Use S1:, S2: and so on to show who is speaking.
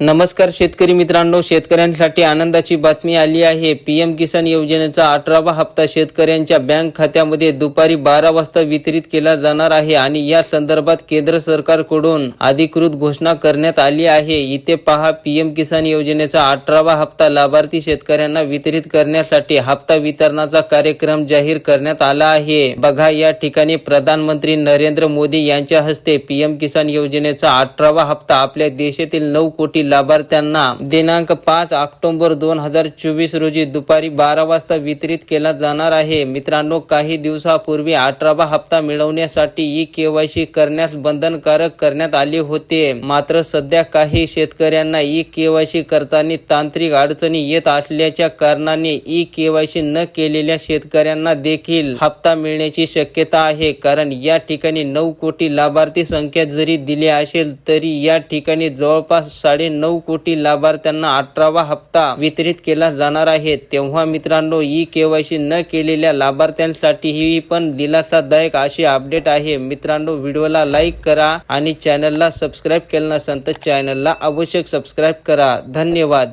S1: नमस्कार शेतकरी मित्रांनो शेतकऱ्यांसाठी आनंदाची बातमी आली आहे. पीएम किसान योजनेचा अठरावा हप्ता शेतकऱ्यांच्या बँक खात्यामध्ये दुपारी बारा वाजता वितरित केला जाणार आहे आणि या संदर्भात केंद्र सरकारकडून अधिकृत घोषणा करण्यात आली आहे. इथे पहा पीएम किसान योजनेचा अठरावा हप्ता लाभार्थी शेतकऱ्यांना वितरित करण्यासाठी हप्ता वितरणाचा कार्यक्रम जाहीर करण्यात आला आहे. बघा या ठिकाणी प्रधानमंत्री नरेंद्र मोदी यांच्या हस्ते पीएम किसान योजनेचा अठरावा हप्ता आपल्या देशातील नऊ कोटी लाभार्थ्यांना दिनांक पाच ऑक्टोबर दोन हजार चोवीस रोजी दुपारी बारा वाजता वितरित केला जाणार आहे. मित्रांनो काही दिवसापूर्वी अठरावा हप्ता मिळवण्यासाठी ई केवायसी करण्यास बंधनकारक करण्यात आले होते. मात्र सध्या काही शेतकऱ्यांना ई केवायसी करताना तांत्रिक अडचणी येत असल्याच्या कारणाने ई केवायसी न केलेल्या शेतकऱ्यांना देखील हप्ता मिळण्याची शक्यता आहे. कारण या ठिकाणी नऊ कोटी लाभार्थी संख्या जरी दिली असेल तरी या ठिकाणी जवळपास साडे नऊ कोटी लाभार्थ्यांना अठरावा हप्ता वितरित केला जाणार आहे. तेव्हा मित्रांनो ई केवायसी न केलेल्या लाभार्थ्यांसाठी ही पण दिलासादायक अशी अपडेट आहे. मित्रांनो व्हिडिओला लाईक करा आणि चॅनलला सबस्क्राईब केलं नसेल तर चॅनलला आवश्यक सबस्क्राईब करा. धन्यवाद.